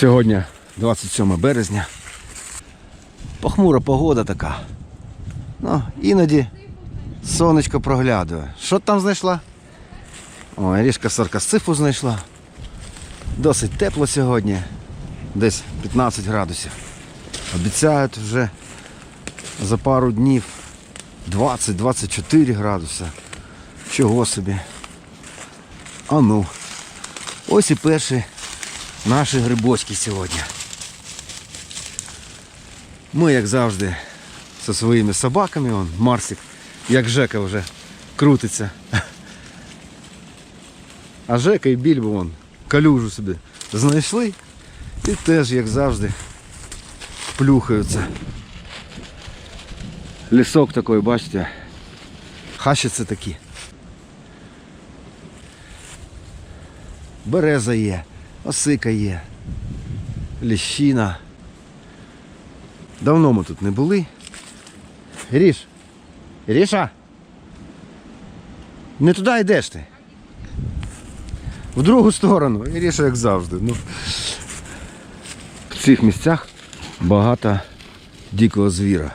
Сьогодні 27 березня. Похмура погода така. Ну, іноді сонечко проглядує. Що там знайшла? О, Ріжка саркасцифу знайшла. Досить тепло сьогодні. Десь 15 градусів. Обіцяють вже за пару днів 20-24 градуси. Чого собі? А ну. Ось і перші наші грибочки сьогодні. Ми, як завжди, зі своїми собаками, он, Марсик, як Жека вже крутиться. А Жека і Більбо вон калюжу собі знайшли і теж, як завжди, плюхаються. Лісок такий, бачите, хащиці такі. Береза є, осика є, ліщина. Давно ми тут не були. Ріш. Ріша. Не туди йдеш ти. В другу сторону. Ріша, як завжди. Ну, в цих місцях багато дикого звіра.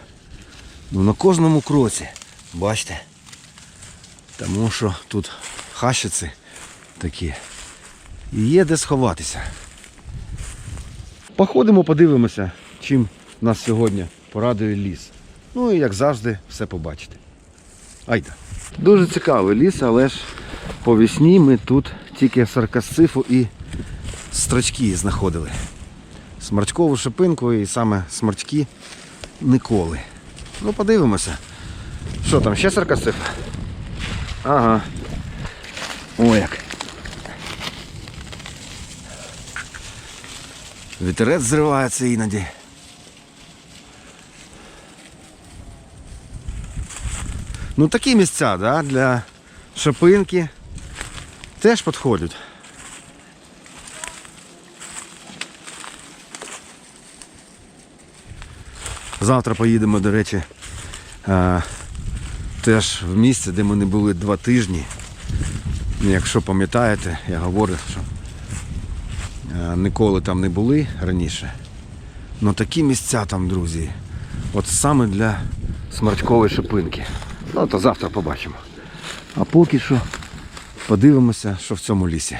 Ну, на кожному кроці. Бачите? Тому що тут хащиці такі. І є де сховатися. Походимо, подивимося, чим нас сьогодні порадує ліс. Ну і як завжди, все побачите. Айда. Дуже цікавий ліс, але ж по весні ми тут тільки саркасцифу і строчки знаходили. Сморчкову шипинку і саме сморчки ніколи. Ну подивимося. Що там, ще саркасцифа? Ага. О як. Вітерець зривається іноді. Ну такі місця, да, для шипинки теж підходять. Завтра поїдемо, до речі, теж в місце, де ми не були два тижні. Якщо пам'ятаєте, я говорив, що ніколи там не були раніше. Ну такі місця там, друзі. От саме для смарчкової шипинки. Ну то завтра побачимо. А поки що подивимося, що в цьому лісі.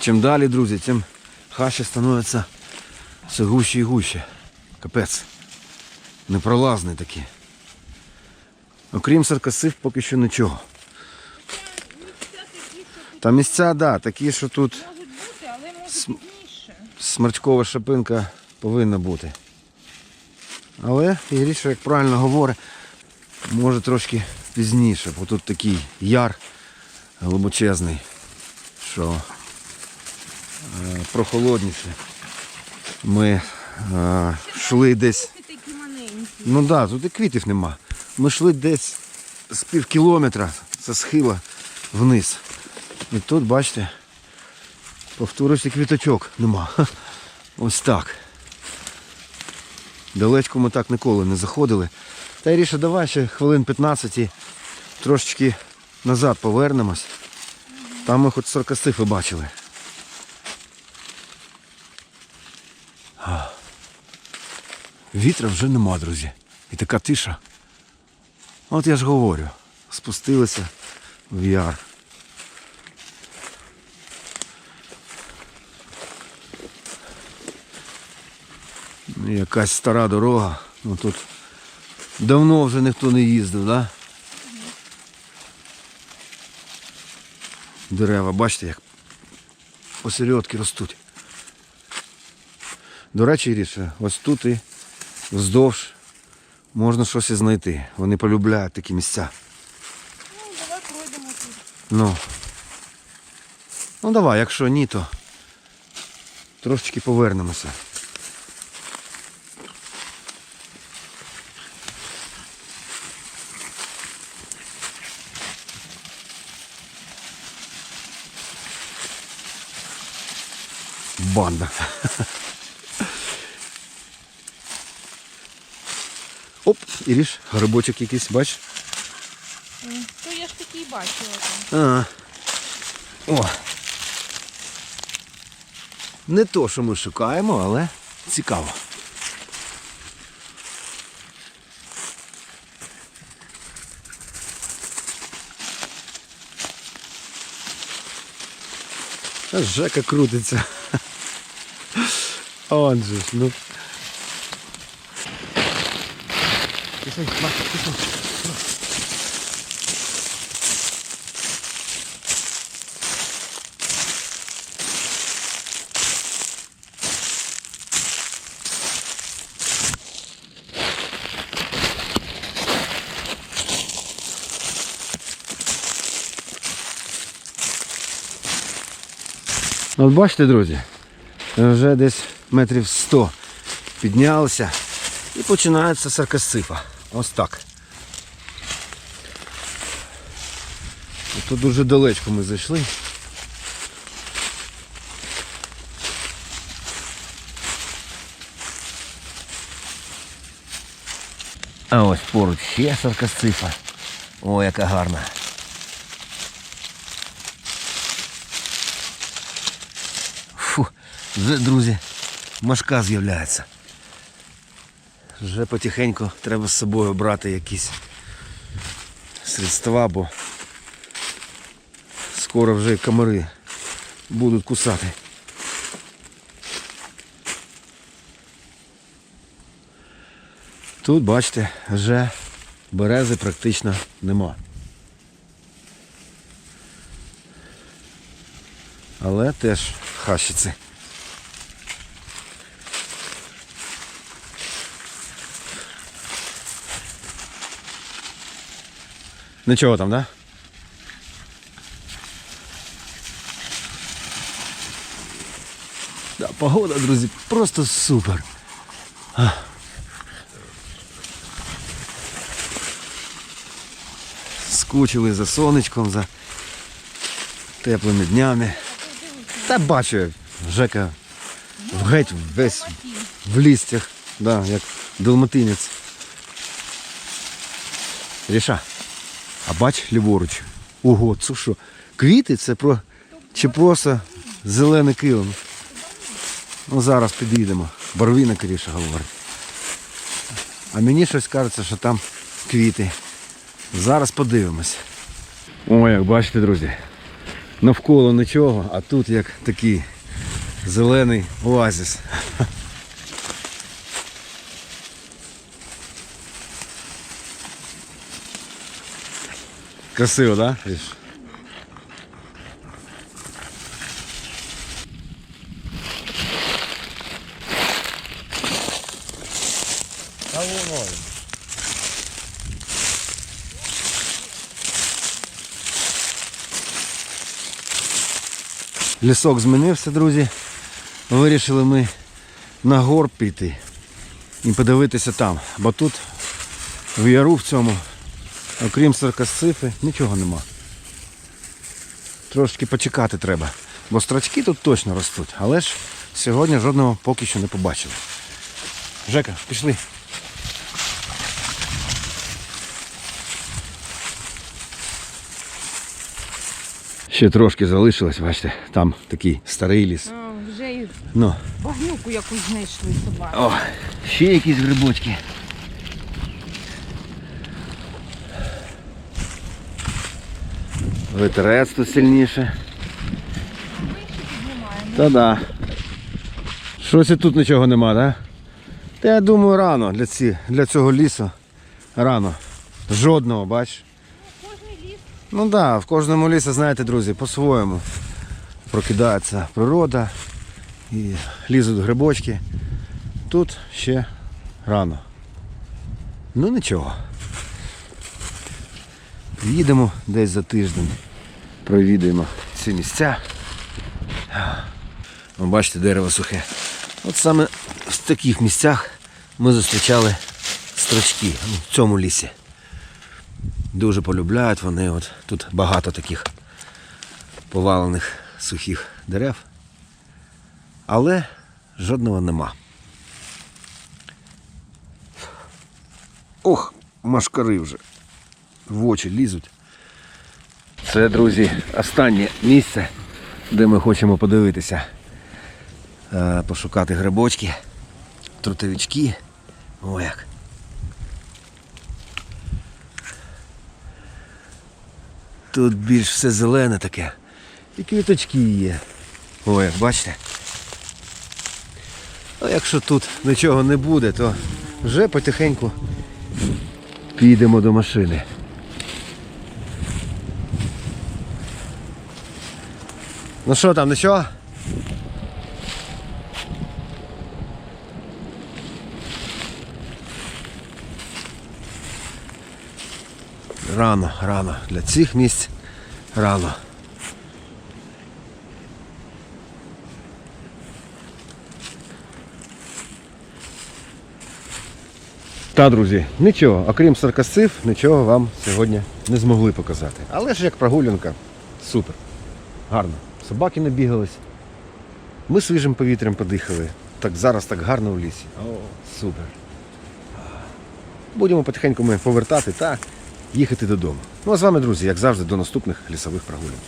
Чим далі, друзі, тим хащі становиться все гуще і гуще. Капець. Непролазний такі. Окрім саркасив, поки що нічого. Та місця, так, да, такі, що тут Пізніше. смарчкова шипинка повинна бути. Але Ігріша, як правильно говорить, може трошки пізніше, бо тут такий яр глибочезний, що е, прохолодніше. Ми е, йшли десь. Ну так, да, тут і квітів нема. Ми йшли десь з пів кілометра це схила вниз. І тут, бачите, повторюся, квіточок нема. Ось так. Далечко ми так ніколи не заходили. Та Іріша, давай ще хвилин 15 і трошечки назад повернемось. Там ми хоч саркастифи бачили. Вітра вже нема, друзі. І така тиша. От я ж говорю, спустилися в яр. Якась стара дорога. Ну тут давно вже ніхто не їздив, да? Дерева, бачите, як посередки ростуть. До речі, Іріше, ось тут і вздовж можна щось і знайти. Вони полюбляють такі місця. Ну, давай пройдемо тут. Ну. Ну давай, якщо ні, то трошечки повернемося. Банда. Оп, Іріш, грибочок якийсь, бач? То я ж такий бачила там. А. О. Не то, що ми шукаємо, але цікаво. Жека крутиться. Он же ж, ну. Пішли, Марко, пішли. От бачите, друзі, вже десь метрів 100 піднялися і починається саркасифа. Ось так. Тут дуже далечко ми зайшли. А ось поруч ще саркасифа. О, яка гарна. Фу, вже, друзі, машка з'являється. Вже потихеньку треба з собою брати якісь средства, бо скоро вже комари будуть кусати. Тут, бачите, вже берези практично нема. Але теж хащиці. Нічого там, да? Да, погода, друзі, просто супер. А. Скучили за сонечком, за теплими днями. Та бачу, Жека геть весь в листях, да, як далматинець. Ріша, а бач ліворуч. Ого, це що? Квіти це про чи просто зелений килим. Ну зараз підійдемо. Барвінок Ріша говорить. А мені щось кажеться, що там квіти. Зараз подивимось. О, як бачите, друзі. Навколо нічого, а тут як такий зелений оазіс. Красиво, так? Да? Воно. Лісок змінився, друзі. Вирішили ми на гор піти і подивитися там. Бо тут в яру в цьому, окрім саркасцифи, нічого нема. Трошки почекати треба. Бо страчки тут точно ростуть, але ж сьогодні жодного поки що не побачили. Жека, пішли. Ще трошки залишилось, бачите, там такий старий ліс. А, вже і Ну, багнюку якусь знайшли собаки. О, ще якісь грибочки. Витерець тут сильніше. Та да. Щось і тут нічого нема, да? Та я думаю рано для, ці, для цього лісу. Рано. Жодного, бач. Ну так, да, в кожному лісі, знаєте, друзі, по-своєму прокидається природа і лізуть грибочки. Тут ще рано. Ну нічого. Приїдемо десь за тиждень, провідаємо ці місця. Ви бачите, дерево сухе. От саме в таких місцях ми зустрічали строчки в цьому лісі. Дуже полюбляють вони. От тут багато таких повалених сухих дерев. Але жодного нема. Ох, машкари вже в очі лізуть. Це, друзі, останнє місце, де ми хочемо подивитися. е, пошукати грибочки, трутовички. О як. Тут більш все зелене таке. І квіточки є. О, як бачите. А якщо тут нічого не буде, то вже потихеньку підемо до машини. Ну що там, нічого? Рано, рано. Для цих місць рано. Та, друзі, нічого, окрім саркасців, нічого вам сьогодні не змогли показати. Але ж як прогулянка, супер. Гарно. Собаки набігались. Ми свіжим повітрям подихали. Так зараз так гарно в лісі. О, супер. Будемо потихеньку ми повертати та їхати додому. Ну а з вами, друзі, як завжди, до наступних лісових прогулянок.